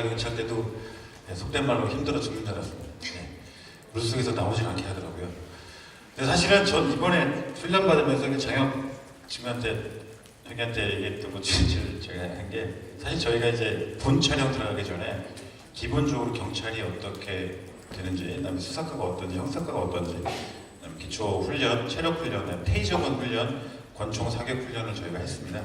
바닥에 근처할 때도 네, 속된 말로 힘들어 죽는 줄 알았습니다. 네. 물속에서 나오질 않게 하더라고요. 근데 사실은 전 이번에 훈련 받으면서 장혁 친구한테 형한테 얘기했던 것 중에 제가 한 게 사실 저희가 이제 본 촬영 들어가기 전에 기본적으로 경찰이 어떻게 되는지, 그다음에 수사과가 어떤지, 형사과가 어떤지, 그다음에 기초 훈련, 체력 훈련, 테이저건 훈련, 권총 사격 훈련을 저희가 했습니다.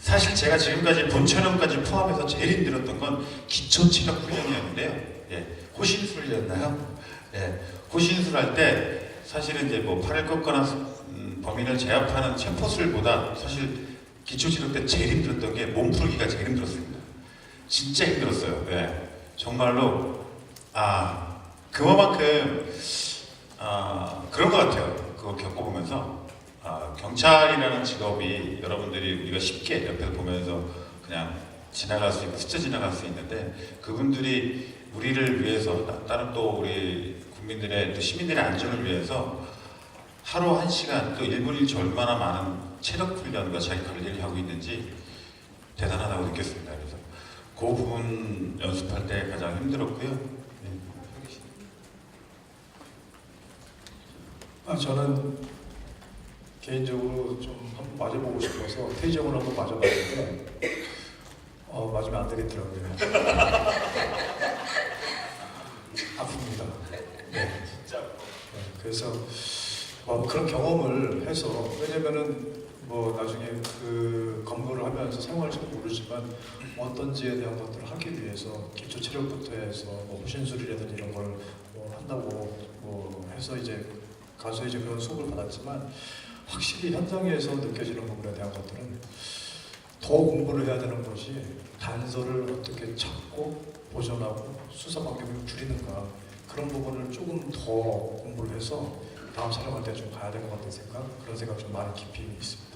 사실 제가 지금까지 본 촬영까지 포함해서 제일 힘들었던 건 기초 체력 훈련이었는데요. 예, 호신술이었나요? 예, 호신술 할 때 사실은 이제 뭐 팔을 꺾거나 음, 범인을 제압하는 체포술보다 사실 기초 체력 때 제일 힘들었던 게 몸풀기가 제일 힘들었습니다. 진짜 힘들었어요. 예, 정말로 아 그만큼 아 그런 것 같아요. 그거 겪어보면서 아, 경찰이라는 직업이 여러분들이 우리가 쉽게 옆에서 보면서 그냥 지나갈 수 있고 스쳐 지나갈 수 있는데 그분들이 우리를 위해서 나- 다른 또 우리 국민들의 또 시민들의 안전을 위해서 하루 한 시간 또 1분 1초 얼마나 많은 체력 훈련과 자기 관리를 하고 있는지 대단하다고 느꼈습니다. 그래서 그 부분 연습할 때 가장 힘들었고요. 네. 아, 저는 개인적으로 좀 한번 맞아보고 싶어서 테이저을 한번 맞아봤는데 어, 맞으면 안 되겠더라고요. 아픕니다. 네. 네, 그래서 어, 그런 경험을 해서 왜냐면은 뭐 나중에 그 근무를 하면서 생활을 잘 모르지만 어떤지에 대한 것들을 하기 위해서 기초 체력부터 해서 뭐 호신술이라든지 이런 걸 뭐 한다고 뭐 해서 이제 가서 이제 그런 수업을 받았지만 확실히 현장에서 느껴지는 부분에 대한 것들은 더 공부를 해야 되는 것이 단서를 어떻게 찾고 보존하고 수사 반경을 줄이는가 그런 부분을 조금 더 공부를 해서 다음 때좀 가야 될 것 같은 생각 그런 생각 좀 많이 깊이 있습니다.